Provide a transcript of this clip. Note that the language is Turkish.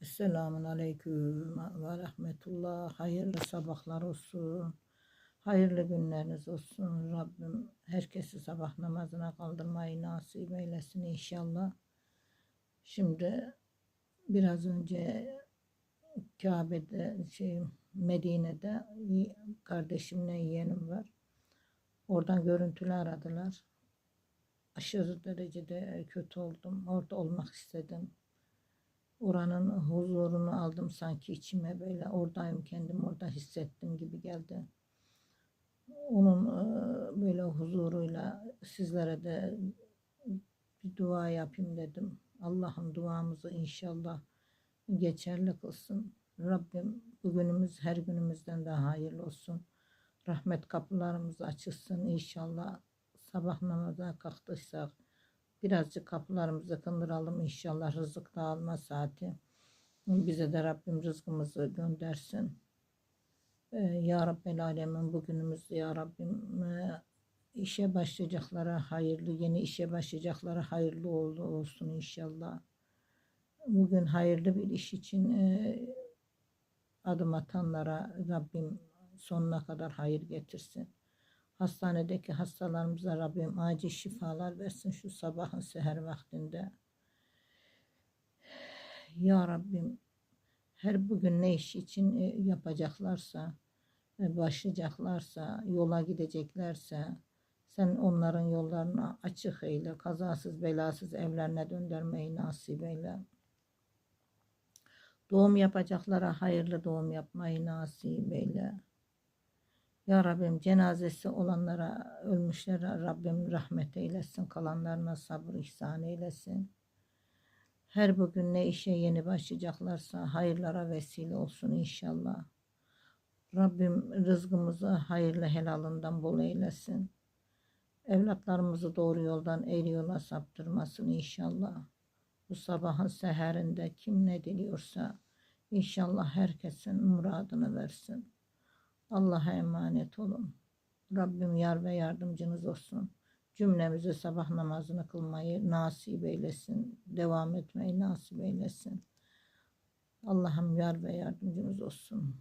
Esselamun Aleyküm ve Rahmetullah. Hayırlı sabahlar olsun. Hayırlı günleriniz olsun. Rabbim herkesi sabah namazına kaldırmayı nasip eylesin inşallah. Şimdi biraz önce Kabe'de şey Medine'de kardeşimle yeğenim var. Oradan görüntülü aradılar. Aşırı derecede kötü oldum. Orada olmak istedim. Oranın huzurunu aldım sanki içime böyle oradayım kendim orada hissettim gibi geldi. Onun e, böyle huzuruyla sizlere de bir dua yapayım dedim. Allah'ım duamızı inşallah geçerli kılsın. Rabbim bugünümüz her günümüzden daha hayırlı olsun. Rahmet kapılarımız açılsın inşallah. Sabah namaza kalktıysak birazcık kapılarımızı kındıralım inşallah rızık dağılma saati. Bize de Rabbim rızkımızı göndersin. Ee, ya Rabbel Alemin bugünümüzde Ya Rabbim e, işe başlayacaklara hayırlı, yeni işe başlayacaklara hayırlı olsun inşallah. Bugün hayırlı bir iş için e, adım atanlara Rabbim sonuna kadar hayır getirsin. Hastanedeki hastalarımıza Rabbim acil şifalar versin şu sabahın seher vaktinde. Ya Rabbim her bugün ne iş için e, yapacaklarsa, e, başlayacaklarsa, yola gideceklerse, sen onların yollarını açık eyle, kazasız belasız evlerine döndürmeyi nasip eyle. Doğum yapacaklara hayırlı doğum yapmayı nasip eyle. Ya Rabbim cenazesi olanlara, ölmüşlere Rabbim rahmet eylesin, kalanlarına sabır ihsan eylesin. Her bugün ne işe yeni başlayacaklarsa hayırlara vesile olsun inşallah. Rabbim rızkımızı hayırlı helalından bol eylesin. Evlatlarımızı doğru yoldan eğri saptırmasın inşallah. Bu sabahın seherinde kim ne diliyorsa inşallah herkesin muradını versin. Allah'a emanet olun. Rabbim yar ve yardımcınız olsun. Cümlemize sabah namazını kılmayı nasip eylesin. Devam etmeyi nasip eylesin. Allah'ım yar ve yardımcımız olsun.